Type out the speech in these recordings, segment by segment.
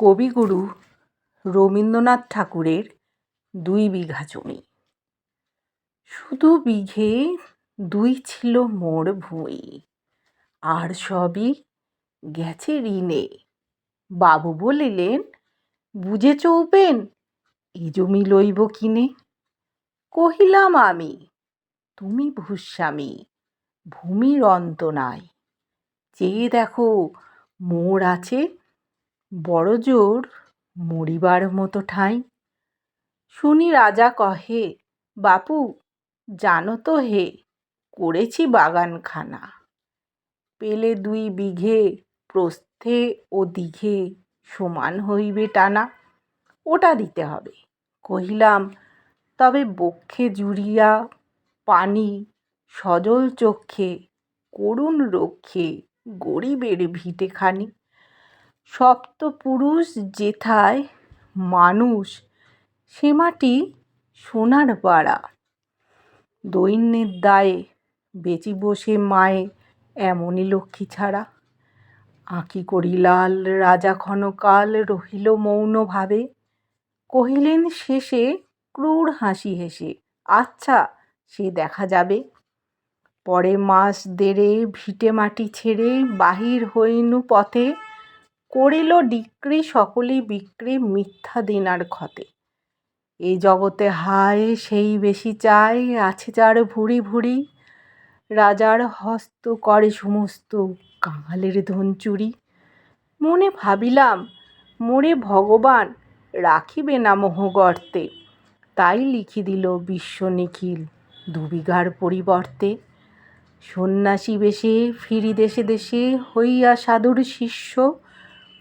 কবিগুরু রবীন্দ্রনাথ ঠাকুরের দুই বিঘা জমি। শুধু বিঘে দুই ছিল মোর ভুঁই আর সবই গেছে ঋণে। বাবু বলিলেন, বুঝে উপেন এ জমি লইব কিনে? কহিলাম আমি, তুমি ভূস্বামী, ভূমির অন্ত নাই। চেয়ে দেখো, মোর আছে বড় জোর মরিবার মতো ঠাঁই। শুনি রাজা কহে, বাপু, জানো তো হে, করেছি বাগানখানা। পেলে দুই বিঘে, প্রস্থে ও দিঘে সমান হইবে টানা। ওটা দিতে হবে। কহিলাম, তবে বক্ষে জুড়িয়া পানি, সজল চক্ষে করুণ রক্ষে গরিবের ভিটেখানি। সপ্তপুরুষ যেথায় মানুষ সে মাটি সোনার পাড়া দৈন্যের দায়ে বেচি বসে মায়ে এমনই লক্ষ্মী ছাড়া। আঁকি করিলাল রাজা ক্ষণকাল রহিল মৌনভাবে। কহিলেন শেষে ক্রূর হাসি হেসে আচ্ছা সে দেখা যাবে। পরে মাস দেড়ে ভিটে মাটি ছেড়ে বাহির হইনু পথে। করিল ডিক্রি সকলই বিক্রি মিথ্যা দিনার ক্ষতে। এই জগতে হায় সেই বেশি চায় আছে যার ভুরি ভুরি রাজার হস্ত করে সমস্ত কাঙালের ধন চুরি। মনে ভাবিলাম, মোরে ভগবান রাখিবে না মোহগর্তে। তাই লিখি দিল বিশ্ব নিখিল দুবিঘার পরিবর্তে। সন্ন্যাসী বেশে ফিরি দেশে দেশে হইয়া সাধুর শিষ্য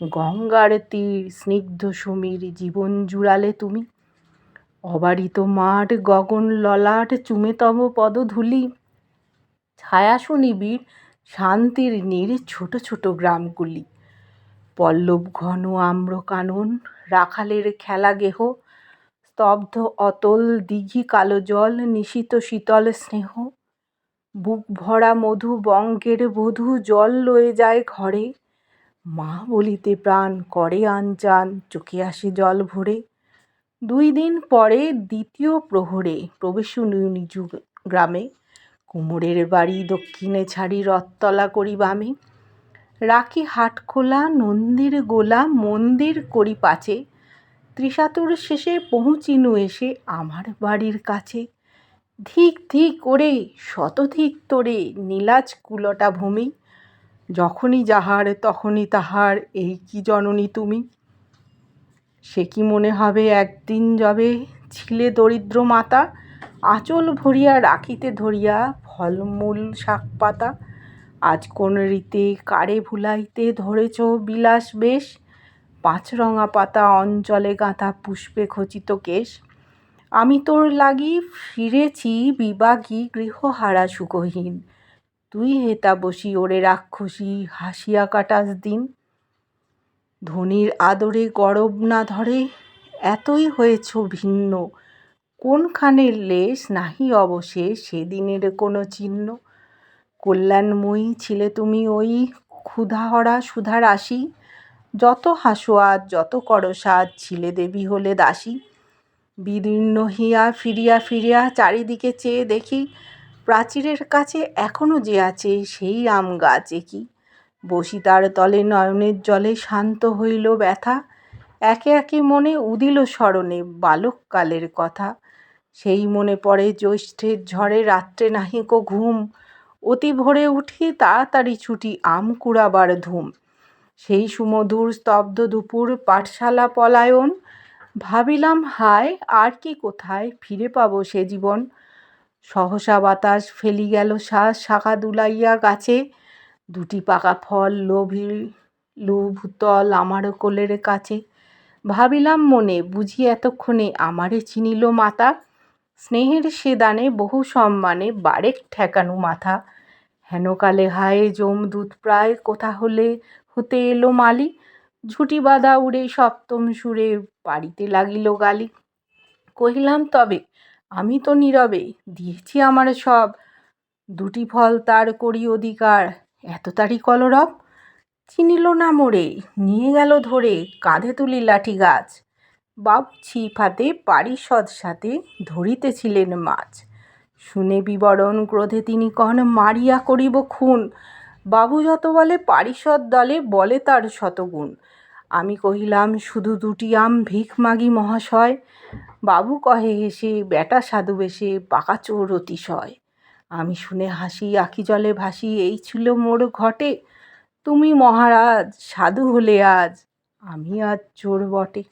গঙ্গার তীর স্নিগ্ধ সমীর জীবন জুড়ালে তুমি। অবারিত মাঠ গগন ললাট চুমে তব পদধূলি। ছায়া সুনিবিড় শান্তির নীর ছোট ছোট গ্রামগুলি। পল্লব ঘন আম্র কানন, রাখালের খেলা গেহ, স্তব্ধ অতল দিঘি কালো জল, নিশিত শীতল স্নেহ। বুক ভরা মধু বঙ্গের বধূ জল লয়ে যায় ঘরে। মা বলিতে প্রাণ করে আনচান, চোখে আসে জল ভরে। দুই দিন পরে দ্বিতীয় প্রহরে প্রবেশনু নিজু গ্রামে, কুমোরের বাড়ি দক্ষিণে ছাড়ি রথতলা করি বামে। রাখি হাটখোলা, নন্দির গোলা, মন্দির করি পাচে ত্রিশাতুর শেষে পৌঁছিনু এসে আমার বাড়ির কাছে। ধিক ধিক ওরে শতধিক তোরে নীলাজ কুলটা ভূমি। যখনই যাহার, তখনই তাহার, এই কি জননী তুমি? সে কি মনে হবে একদিন যবে ছিলে দরিদ্র মাতা? আঁচল ভরিয়া রাখিতে ধরিয়া ফলমূল শাক পাতা আজ কোন রীতে কারে ভুলাইতে ধরেছ বিলাস বেশ? পাঁচরঙা পাতা অঞ্চলে গাঁথা পুষ্পে খচিত কেশ? আমি তোর লাগি ফিরেছি বিবাগী গৃহহারা সুখহীন। তুই হেতা বসি ওরে রাক্ষসী হাসিয়া কাটাস দিন। ধনির আদরে গরব না ধরে, এতই হয়েছ ভিন্ন। কোনখানের লেশ নাহি অবশেষ, সেদিনের কোনো চিহ্ন। কল্যাণময়ী ছিলে তুমি ওই ক্ষুধাহরা সুধা রাশি যত হাসো আজ, যত করো সাজ, ছিলে দেবী হলে দাসী। বিদীর্ণ হিয়া ফিরিয়া ফিরিয়া চারিদিকে চেয়ে দেখি প্রাচীরের কাছে এখনও যে আছে সেই আম গাছ কি? বসি তার তলে নয়নের জলে শান্ত হইল ব্যথা। একে একে মনে উদিল স্মরণে বালককালের কথা। সেই মনে পড়ে জ্যৈষ্ঠের ঝড়ে রাত্রে নাহিক ঘুম। অতি ভোরে উঠি তাড়াতাড়ি ছুটি আম কুড়াবার ধুম। সেই সুমধুর স্তব্ধ দুপুর পাঠশালা পলায়ন। ভাবিলাম হায়, আর কি কোথায় ফিরে পাবো সে জীবন। সহসা বাতাস ফেলি গেল শ্বাস শাখা দুলাইয়া গাছে। দুটি পাকা ফল, লোভী লু ভূতল আমারও কোলের কাছে। ভাবিলাম মনে, বুঝি এতক্ষণে আমারে চিনিল মাতা। স্নেহের সে দানে বহু সম্মানে বারেক ঠেকানো মাথা। হেনকালে হায় যমদূত প্রায় কোথা হলে হতে এলো মালি। ঝুটি বাঁধা উড়ে সপ্তম সুরে বাড়িতে লাগিল গালি। কহিলাম, তবে আমি তো নীরবে, দিয়েছি আমার সব। দুটি ফল তার করি অধিকার, এত তারি কলরব? চিনিল না মোরে, নিয়ে গেল ধরে কাঁধে তুলি লাঠি গাছ। বাবু ছিপ হাতে পারিষদ সাথে ধরিতেছিলেন মাছ। শুনে বিবরণ ক্রোধে তিনি কন মারিয়া করিব খুন। বাবু যত বলে পারিষদ দলে বলে তার শতগুণ। আমি কহিলাম, শুধু দুটি আম ভিখ মাগি মহাশয়। বাবু কহে হেসে ব্যাটা সাধু বেশে পাকা চোর অতিশয়। আমি শুনে হাসি, আখি জলে ভাসি, এই ছিল মোর ঘটে। তুমি মহারাজ, সাধু হলে আজ। আমি আজ চোর বটে।